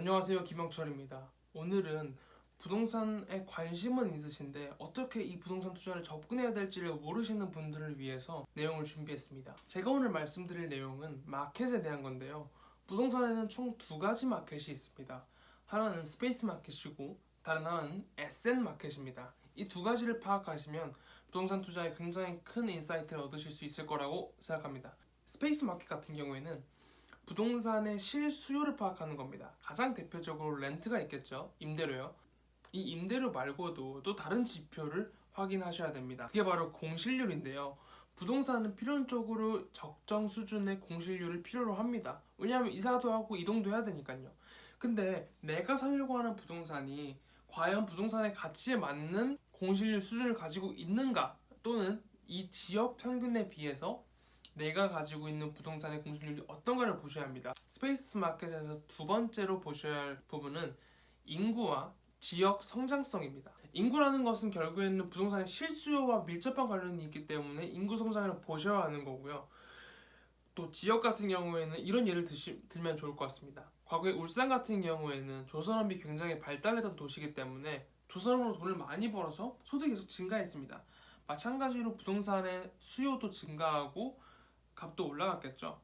안녕하세요 김영철입니다. 오늘은 부동산에 관심은 있으신데 어떻게 이 부동산 투자를 접근해야 될지를 모르시는 분들을 위해서 내용을 준비했습니다. 제가 오늘 말씀드릴 내용은 마켓에 대한 건데요. 부동산에는 총 두 가지 마켓이 있습니다. 하나는 스페이스 마켓이고 다른 하나는 에셋 마켓입니다. 이 두 가지를 파악하시면 부동산 투자에 굉장히 큰 인사이트를 얻으실 수 있을 거라고 생각합니다. 스페이스 마켓 같은 경우에는 부동산의 실수요를 파악하는 겁니다. 가장 대표적으로 렌트가 있겠죠. 임대료요. 이 임대료 말고도 또 다른 지표를 확인하셔야 됩니다. 그게 바로 공실률인데요. 부동산은 필연적으로 적정 수준의 공실률을 필요로 합니다. 왜냐하면 이사도 하고 이동도 해야 되니까요. 근데 내가 살려고 하는 부동산이 과연 부동산의 가치에 맞는 공실률 수준을 가지고 있는가 또는 이 지역 평균에 비해서 내가 가지고 있는 부동산의 공실률이 어떤가를 보셔야 합니다. 스페이스 마켓에서 두 번째로 보셔야 할 부분은 인구와 지역 성장성입니다. 인구라는 것은 결국에는 부동산의 실수요와 밀접한 관련이 있기 때문에 인구 성장을 보셔야 하는 거고요. 또 지역 같은 경우에는 이런 예를 드시, 들면 좋을 것 같습니다. 과거에 울산 같은 경우에는 조선업이 굉장히 발달했던 도시이기 때문에 조선업으로 돈을 많이 벌어서 소득이 계속 증가했습니다. 마찬가지로 부동산의 수요도 증가하고 값도 올라갔겠죠.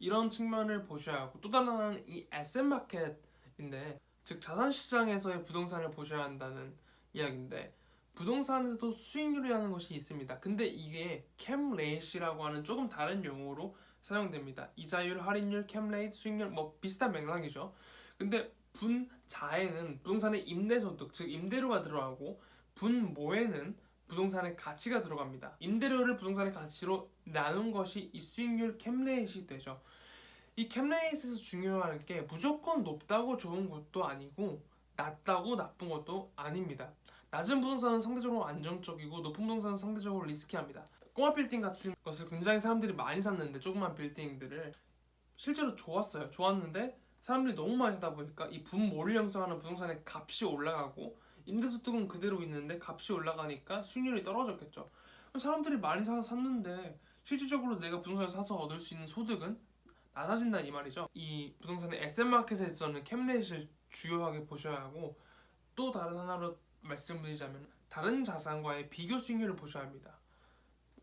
이런 측면을 보셔야 하고 또 다른 하나는 이 에셋 마켓인데 즉 자산 시장에서의 부동산을 보셔야 한다는 이야기인데 부동산에서도 수익률이라는 것이 있습니다. 근데 이게 캠 레이시라고 하는 조금 다른 용어로 사용됩니다. 이자율, 할인율, 캠 레이트, 수익률 뭐 비슷한 맥락이죠. 근데 분자에는 부동산의 임대소득 즉 임대료가 들어가고 분모에는 부동산의 가치가 들어갑니다. 임대료를 부동산의 가치로 나눈 것이 이 수익률 캠레이트이 되죠. 이 캠레이트에서 중요한 게 무조건 높다고 좋은 것도 아니고 낮다고 나쁜 것도 아닙니다. 낮은 부동산은 상대적으로 안정적이고 높은 부동산은 상대적으로 리스키합니다. 꼬마 빌딩 같은 것을 굉장히 사람들이 많이 샀는데 조그만 빌딩들을 실제로 좋았어요. 좋았는데 사람들이 너무 많이 사다 보니까 이 분모를 형성하는 부동산의 값이 올라가고 임대소득은 그대로 있는데 값이 올라가니까 수익률이 떨어졌겠죠. 사람들이 많이 사서 샀는데 실질적으로 내가 부동산을 사서 얻을 수 있는 소득은 낮아진다 이 말이죠. 이 부동산의 에셋 마켓에서는 캠레이트를 주요하게 보셔야 하고 또 다른 하나로 말씀드리자면 다른 자산과의 비교 수익률을 보셔야 합니다.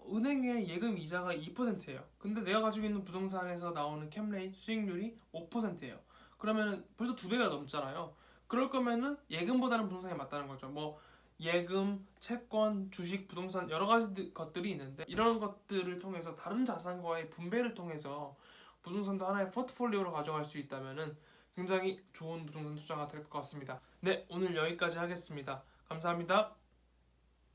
은행의 예금 이자가 2%예요. 근데 내가 가지고 있는 부동산에서 나오는 캠레이트 수익률이 5%예요. 그러면은 벌써 두 배가 넘잖아요. 그럴 거면은 예금보다는 부동산이 맞다는 거죠. 뭐 예금, 채권, 주식, 부동산 여러 가지 것들이 있는데 이런 것들을 통해서 다른 자산과의 분배를 통해서 부동산도 하나의 포트폴리오로 가져갈 수 있다면은 굉장히 좋은 부동산 투자가 될 것 같습니다. 네, 오늘 여기까지 하겠습니다. 감사합니다.